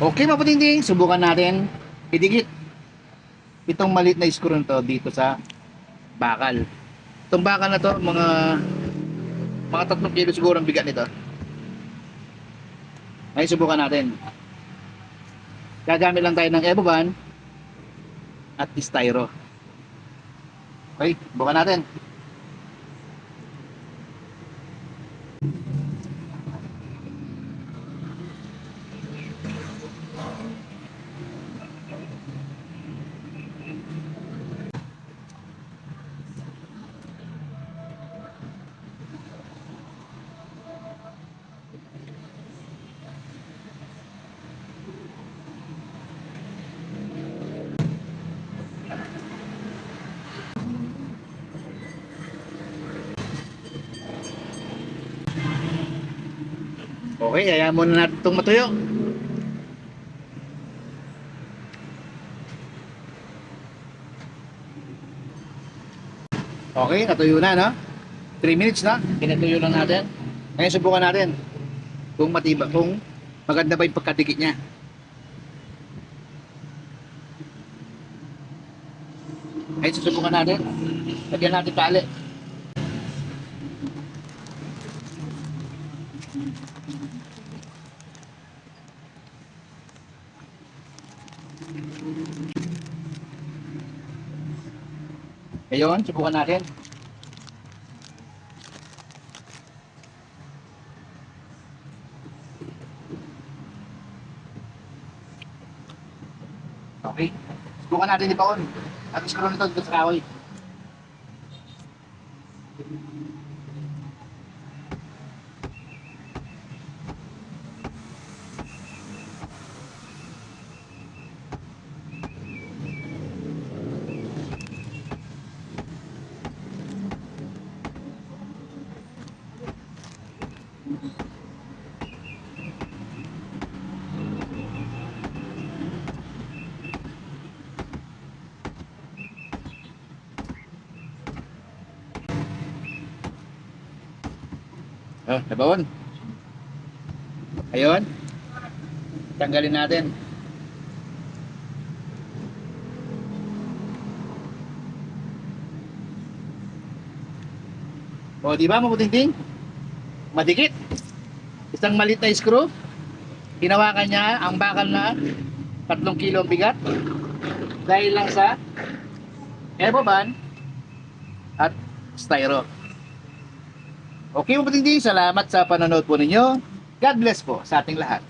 Okay mga patinding, subukan natin idikit itong maliit na screw na to dito sa bakal. Itong bakal na to, mga mga tatlong kilo siguro ang bigat nito. Ay, subukan natin. Gagamit lang tayo ng Evoban at styro. Okay, subukan natin. Okay, hayaan muna natin itong matuyo. Okay, natuyo na, no? 3 minutes na, pinatuyo lang natin. Ngayon subukan natin kung matiba, kung maganda ba yung pagkadikit niya. Ngayon susubukan natin. Lagyan natin tali. Ngayon, subukan natin. Okay. Subukan natin ipaon. At screw nito dito sa kahoy. Oh, nabaon. Ayun. Tanggalin natin. O, di ba mabuting Madikit. Isang maliit screw. Hinawakan niya ang bakal na 3 kilo bigat. Dahil lang sa Evoban at styro. Okay mga patindi, salamat sa panonood po ninyo. God bless po sa ating lahat.